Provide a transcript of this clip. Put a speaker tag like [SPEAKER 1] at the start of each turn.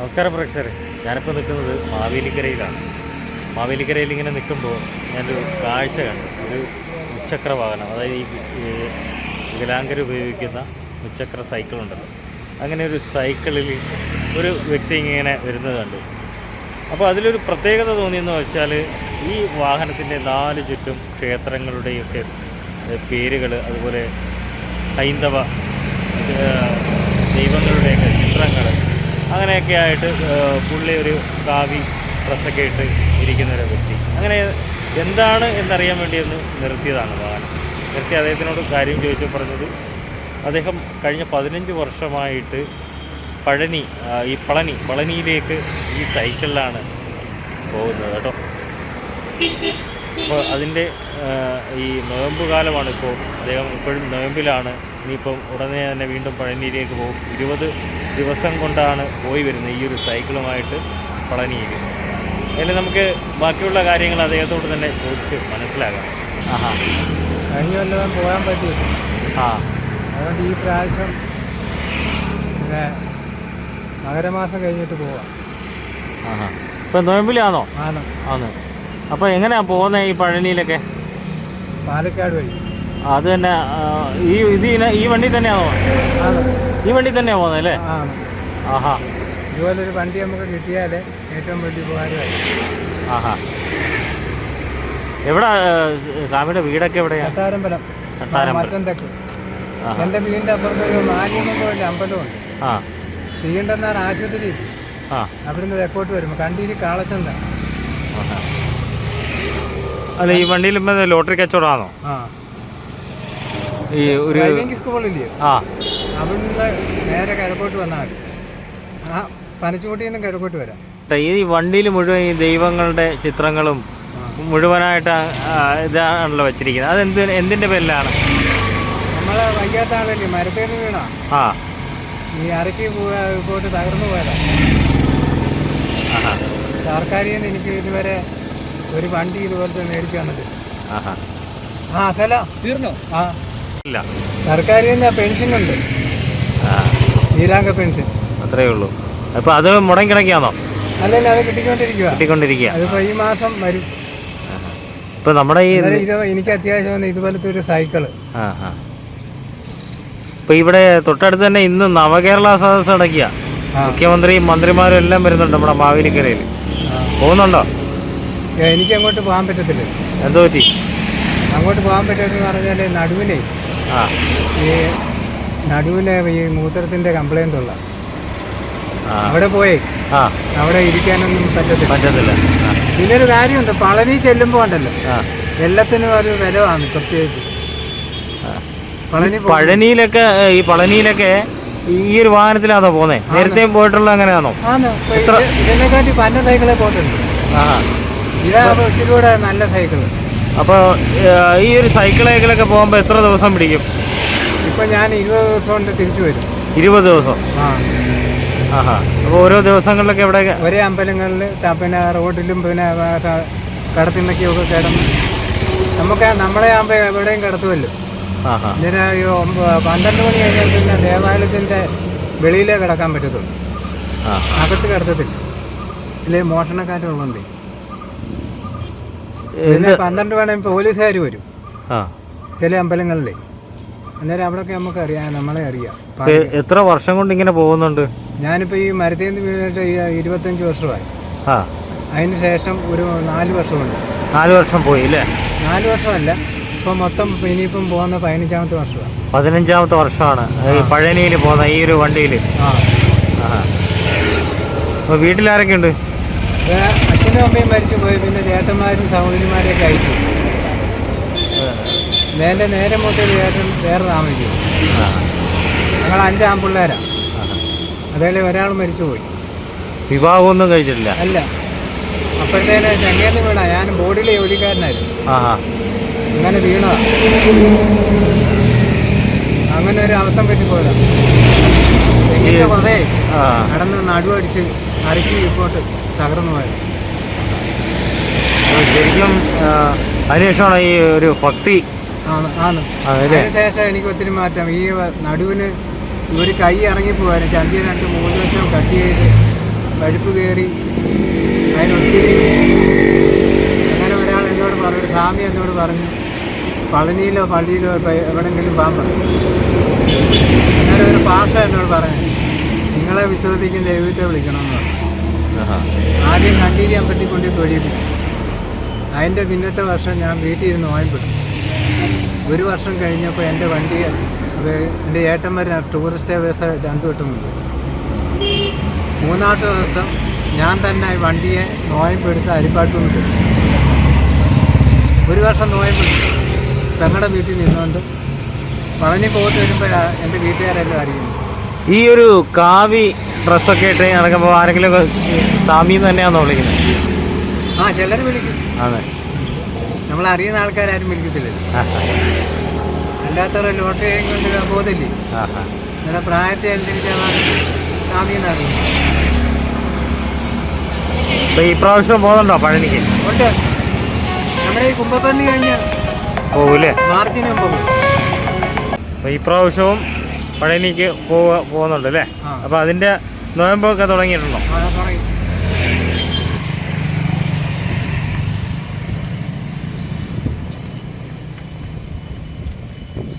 [SPEAKER 1] നമസ്കാരം പ്രേക്ഷകരെ. ഞാനിപ്പോൾ നിൽക്കുന്നത് മാവേലിക്കരയിലാണ്. മാവേലിക്കരയിൽ ഇങ്ങനെ നിൽക്കുമ്പോൾ ഞാനൊരു കാഴ്ച കണ്ടു. ഒരു മുച്ചക്ര വാഹനം അതായത് ഈ വികലാംഗർ ഉപയോഗിക്കുന്ന മുച്ചക്ര സൈക്കിൾ ഉണ്ടല്ലോ. അങ്ങനെ ഒരു സൈക്കിളിൽ ഒരു വ്യക്തി ഇങ്ങനെ വരുന്നത് കണ്ടു. അപ്പോൾ അതിലൊരു പ്രത്യേകത തോന്നിയെന്ന് വെച്ചാൽ ഈ വാഹനത്തിന്റെ നാല് ചുറ്റും ക്ഷേത്രങ്ങളുടെയൊക്കെ പേരുകൾ അതുപോലെ ഹൈന്ദവ ദൈവങ്ങളുടെയൊക്കെ ചിത്രങ്ങൾ അങ്ങനെയൊക്കെ ആയിട്ട് പുള്ളി ഒരു കാവി ഡ്രസ്സൊക്കെ ഇട്ട് ഇരിക്കുന്ന ഒരു വ്യക്തി. അങ്ങനെ എന്താണ് എന്നറിയാൻ വേണ്ടി ഒന്ന് നിർത്തിയതാണ് വാഹനം. നിർത്തി അദ്ദേഹത്തിനോട് കാര്യം ചോദിച്ചു പറഞ്ഞത് അദ്ദേഹം കഴിഞ്ഞ പതിനഞ്ച് വർഷമായിട്ട് പഴനി ഈ പളനി പളനിയിലേക്ക് ഈ സൈക്കിളിലാണ് പോകുന്നത് കേട്ടോ. അപ്പോൾ അതിന്റെ ഈ നോയമ്പ് കാലമാണ് ഇപ്പോൾ അദ്ദേഹം ഇപ്പോഴും നോയമ്പിലാണ് ഇനിയിപ്പം ഉടനെ തന്നെ വീണ്ടും പഴനിയിലേക്ക് പോകും. ഇരുപത് ദിവസം കൊണ്ടാണ് പോയി വരുന്നത് ഈ ഒരു സൈക്കിളുമായിട്ട് പളനിയിൽ അതിൽ നമുക്ക് ബാക്കിയുള്ള കാര്യങ്ങൾ അദ്ദേഹത്തോട് തന്നെ ചോദിച്ച് മനസ്സിലാക്കാം. ആഹാ.
[SPEAKER 2] കഴിഞ്ഞ കൊല്ലം പോകാൻ പറ്റി
[SPEAKER 1] ആ.
[SPEAKER 2] അതുകൊണ്ട് ഈ പ്രാവശ്യം പിന്നെ മകരമാസം കഴിഞ്ഞിട്ട് പോവാം.
[SPEAKER 1] ആഹാ. ഇപ്പം നോയമ്പിലാണോ
[SPEAKER 2] ആണോ.
[SPEAKER 1] ആണ്. അപ്പോൾ എങ്ങനെയാണ് പോകുന്നത് ഈ പഴനിയിലൊക്കെ
[SPEAKER 2] പാലക്കാട് വഴി.
[SPEAKER 1] അത് തന്നെ ഈ ഇത് ഈ വണ്ടി തന്നെയാണോ? ഈ വണ്ടി തന്നെയാണ് പോകുന്നത് അല്ലേ? ആഹാ.
[SPEAKER 2] ഇതുപോലൊരു വണ്ടി നമുക്ക് കിട്ടിയാലേ ഏറ്റവും വലിയ ഉപകാരമായി.
[SPEAKER 1] ആഹാ. എവിടെ സ്വാമിയുടെ വീടൊക്കെ എവിടെയാ?
[SPEAKER 2] കട്ടാരമ്പലം.
[SPEAKER 1] കട്ടാരമ്പലം.
[SPEAKER 2] മറ്റം തെക്ക്. എന്റെ വീടിന്റെ അപ്പുറത്തൊരു മാലിന്യം പോലെ അമ്പലമുണ്ട്
[SPEAKER 1] ആ.
[SPEAKER 2] ആശുപത്രി
[SPEAKER 1] ആ.
[SPEAKER 2] അവിടുന്ന് തെക്കോട്ട് വരുമ്പോൾ കണ്ടിരി കാളച്ചന്ത.
[SPEAKER 1] അല്ല ഈ വണ്ടിയിൽ ലോട്ടറി കച്ചവടമാണോ?
[SPEAKER 2] ആ.
[SPEAKER 1] ഈ ഒരു
[SPEAKER 2] സ്കൂളില്ലേ
[SPEAKER 1] ആ.
[SPEAKER 2] അവിടുന്ന് നേരെ കിഴക്കോട്ട് വന്നാൽ മതി. ആ പനച്ചുകൂട്ടിയിൽ നിന്ന് കിഴക്കോട്ട് വരാം.
[SPEAKER 1] ഈ വണ്ടിയിൽ മുഴുവൻ ഈ ദൈവങ്ങളുടെ ചിത്രങ്ങളും മുഴുവനായിട്ട് ഇതാണല്ലോ വെച്ചിരിക്കുന്നത്. അത് എന്ത് എന്തിന്റെ പേരിലാണ്?
[SPEAKER 2] നമ്മളെ വൈകാത്ത ആളല്ലേ മരത്തേന്ന് വീണാ?
[SPEAKER 1] ആ.
[SPEAKER 2] ഈ അരക്കി പോയിട്ട് തകർന്നു പോയതാ.
[SPEAKER 1] ആഹാ.
[SPEAKER 2] സർക്കാരിൽ നിന്ന് എനിക്ക് ഇതുവരെ ഒരു വണ്ടി ഇതുപോലത്തെ മേടിച്ചു തന്നിട്ട്
[SPEAKER 1] ആഹാ.
[SPEAKER 2] ആ സ്ഥലം. തീർന്നോ? ആ.
[SPEAKER 1] ഇല്ല.
[SPEAKER 2] പെൻഷൻ ഉണ്ട്. വീരാംഗ പെൻഷൻ
[SPEAKER 1] ഉള്ളൂ. അപ്പൊ അത് മുടങ്ങി കിടക്കുകയാണോ
[SPEAKER 2] അല്ലെങ്കിൽ അത് കിട്ടിക്കൊണ്ടിരിക്കുക.
[SPEAKER 1] കിട്ടിക്കൊണ്ടിരിക്കുക
[SPEAKER 2] അതിപ്പോ ഈ മാസം വരും.
[SPEAKER 1] ഇപ്പൊ നമ്മുടെ ഈ
[SPEAKER 2] ഇത് എനിക്ക് അത്യാവശ്യം വന്ന ഇതുപോലത്തെ ഒരു
[SPEAKER 1] സൈക്കിൾ ഇപ്പൊ ഇവിടെ തൊട്ടടുത്ത് തന്നെ ഇന്ന് നവകേരള സദസ് അടക്കിയ
[SPEAKER 2] മുഖ്യമന്ത്രി
[SPEAKER 1] മുഖ്യമന്ത്രിയും മന്ത്രിമാരും എല്ലാം വരുന്നുണ്ട് നമ്മുടെ മാവേലിക്കരയിൽ. പോകുന്നുണ്ടോ?
[SPEAKER 2] എനിക്ക് അങ്ങോട്ട് പോകാൻ പറ്റത്തില്ല.
[SPEAKER 1] എന്തോ പറ്റി
[SPEAKER 2] അങ്ങോട്ട് പോകാൻ പറ്റുമെന്ന് പറഞ്ഞാൽ നടുവിനെ ഈ നടുവിലെ ഈ മൂത്രത്തിന്റെ കംപ്ലൈന്റ് ഉള്ള. അവിടെ പോയി. അവിടെ ഇരിക്കാനൊന്നും പറ്റത്തില്ല.
[SPEAKER 1] പറ്റത്തില്ല.
[SPEAKER 2] ഒരു കാര്യമുണ്ട് പളനി ചെല്ലുമ്പോൾ ഉണ്ടല്ലോ. എല്ലാത്തിനും ഒരു വിലവാണ് പ്രത്യേകിച്ച്. പളനി
[SPEAKER 1] പഴനിയിലൊക്കെ ഈ പളനിയിലൊക്കെ ഈ ഒരു വാഹനത്തിലാണോ പോന്നെ? നേരത്തെ പോയിട്ടുള്ള അങ്ങനെയാണോ?
[SPEAKER 2] ഇതിനെക്കാട്ടി പന്ന സൈക്കിളെ പോയിട്ടുണ്ട്. ഇതാ ഇച്ചിരി കൂടെ നല്ല സൈക്കിൾ.
[SPEAKER 1] അപ്പോൾ ഈ ഒരു സൈക്കിളേക്കിലൊക്കെ പോകുമ്പോൾ എത്ര ദിവസം പിടിക്കും?
[SPEAKER 2] ഇപ്പൊ ഞാൻ ഇരുപത് ദിവസം കൊണ്ട് തിരിച്ചു വരും.
[SPEAKER 1] ഇരുപത് ദിവസം? ആഹാ. അപ്പോൾ ഓരോ ദിവസങ്ങളിലൊക്കെ എവിടെ
[SPEAKER 2] ഒരേ അമ്പലങ്ങളിൽ പിന്നെ റോഡിലും പിന്നെ ഒക്കെ കിടന്ന് നമുക്ക് നമ്മളെ ആകുമ്പോൾ എവിടെയും കിടത്തുമല്ലോ.
[SPEAKER 1] ഇങ്ങനെ
[SPEAKER 2] ഇതിന് പന്ത്രണ്ട് മണി കഴിഞ്ഞാൽ പിന്നെ ദേവാലയത്തിന്റെ വെളിയിലേ കിടക്കാൻ പറ്റത്തുള്ളൂ. അകത്ത് കിടത്തത്തില്ല. ഇല്ലേ
[SPEAKER 1] എന്ത്
[SPEAKER 2] പിന്നെ പന്ത്രണ്ട് വേണമെങ്കിൽ പോലീസുകാർ വരും.
[SPEAKER 1] ആ.
[SPEAKER 2] ചില അമ്പലങ്ങളിലെ. അന്നേരം അവിടെയൊക്കെ നമുക്ക് അറിയാം നമ്മളെ അറിയാം.
[SPEAKER 1] എത്ര വർഷം കൊണ്ട് ഇങ്ങനെ പോകുന്നുണ്ട്?
[SPEAKER 2] ഞാനിപ്പോൾ ഈ മരത്തിൽ നിന്ന് വീണിട്ട് ഇരുപത്തഞ്ച് വർഷമായി.
[SPEAKER 1] ആ.
[SPEAKER 2] അതിന് ശേഷം ഒരു നാല് വർഷമുണ്ട്
[SPEAKER 1] നാല് വർഷം പോയി അല്ലേ
[SPEAKER 2] നാല് വർഷമല്ല ഇപ്പം മൊത്തം ഇനിയിപ്പം പോകുന്ന പതിനഞ്ചാമത്തെ വർഷമാണ്.
[SPEAKER 1] പതിനഞ്ചാമത്തെ വർഷമാണ്. പഴനിയിൽ പോകുന്ന ഈ ഒരു വണ്ടിയിൽ
[SPEAKER 2] ആ.
[SPEAKER 1] അപ്പോൾ വീട്ടിലാരൊക്കെ ഉണ്ട്
[SPEAKER 2] അച്ഛനും അമ്മയും മരിച്ചു പോയി. പിന്നെ ചേട്ടന്മാരും സഹോദരിമാരെയൊക്കെ അയച്ചു നേരെ നേരെ മൂത്തൊരു ചേട്ടൻ വേറെ
[SPEAKER 1] താമസിച്ചു.
[SPEAKER 2] ഞങ്ങൾ അഞ്ച് ആൺപിള്ളേരാ അതേപോലെ ഒരാൾ മരിച്ചുപോയി
[SPEAKER 1] വിവാഹമൊന്നും കഴിച്ചിട്ടില്ല.
[SPEAKER 2] അല്ല. അപ്പോഴത്തേന് ചങ്ങേന്ന് വീണ. ഞാൻ ബോഡിയിലെ ജോലിക്കാരനായിരുന്നു. അങ്ങനെ വീണതാ. അങ്ങനെ ഒരു അബദ്ധം പറ്റിപ്പോയതാ. പതേ നടന്ന് നടുവടിച്ച് അരക്കി ഇപ്പോട്ട് തകർന്നു പോയത്.
[SPEAKER 1] ശരിക്കും അതിനുശേഷമാണ് ഈ ഒരു ഭക്തി.
[SPEAKER 2] അതിനുശേഷം എനിക്ക് ഒത്തിരി മാറ്റം. ഈ നടുവിന് ഒരു കൈ ഇറങ്ങിപ്പോവായിരുന്നു ചന്തി രണ്ട് മൂന്ന് ദിവസം കട്ട് ചെയ്ത് കഴുപ്പ് കയറി അതിനൊത്തിരി അങ്ങനെ ഒരാൾ എന്നോട് പറഞ്ഞു സ്വാമി എന്നോട് പറഞ്ഞു പളനിയിലോ പള്ളിയിലോ എവിടെങ്കിലും പറഞ്ഞു. അങ്ങനെ ഒരു പാഷ എന്നോട് പറഞ്ഞു നിങ്ങളെ വിശ്വസിക്കുന്ന ദൈവത്തെ വിളിക്കണമെന്ന് പറഞ്ഞു. ആദ്യം കണ്ടീരി അമ്പലത്തിൽ കൊണ്ട് തൊഴിയിപ്പിച്ചു അതിന്റെ പിന്നത്തെ വർഷം ഞാൻ വീട്ടിൽ ഇരുന്ന് വായ്പെട്ടു ഒരു വർഷം കഴിഞ്ഞപ്പോൾ എന്റെ വണ്ടി അത് എന്റെ ഏട്ടന്മാർ ടൂറിസ്റ്റ് വേസ രണ്ടു വട്ടമുണ്ട് മൂന്നാമത്തെ ദിവസം ഞാൻ തന്നെ വണ്ടിയെ നോയമ്പെടുത്ത് അരിപ്പാട്ടുകൊണ്ട് പോയി. ഒരു വർഷം നോയമ്പെടുത്തു പെങ്ങളുടെ വീട്ടിൽ നിന്നുകൊണ്ട് പളനി പോയിട്ട് വരുമ്പോഴാണ് എന്റെ വീട്ടുകാരെല്ലാം അറിയുന്നത്.
[SPEAKER 1] ഈ ഒരു കാവി ഡ്രസ്സൊക്കെ ഇട്ട് നടക്കുമ്പോൾ ആരെങ്കിലും സ്വാമി തന്നെയാണോ വിളിക്കുന്നത്
[SPEAKER 2] ആ ചിലർ വിളിക്കും.
[SPEAKER 1] അതെ.
[SPEAKER 2] നമ്മൾ അറിയുന്ന ആൾക്കാരും
[SPEAKER 1] വിളിക്കത്തില്ല.
[SPEAKER 2] അല്ലാത്തവരെ ലോട്ടറി കൊണ്ട് പോകത്തില്ലേ. നിങ്ങളുടെ പ്രായത്തെ അനുസരിച്ചാണ്
[SPEAKER 1] ഈ പ്രാവശ്യം പോകുന്നുണ്ടോ പഴനിക്ക്?
[SPEAKER 2] ഉണ്ട്. നമ്മുടെ ഈ കുമ്പപ്പന്നി കഴിഞ്ഞ
[SPEAKER 1] പോകൂലേ
[SPEAKER 2] മാർച്ചിന് പോകും.
[SPEAKER 1] ഈ പ്രാവശ്യവും പഴനിക്ക് പോവുക പോകുന്നുണ്ട് അല്ലേ?
[SPEAKER 2] ആ.
[SPEAKER 1] അപ്പൊ അതിന്റെ നോയമ്പൊക്കെ തുടങ്ങിയിട്ടുണ്ടോ?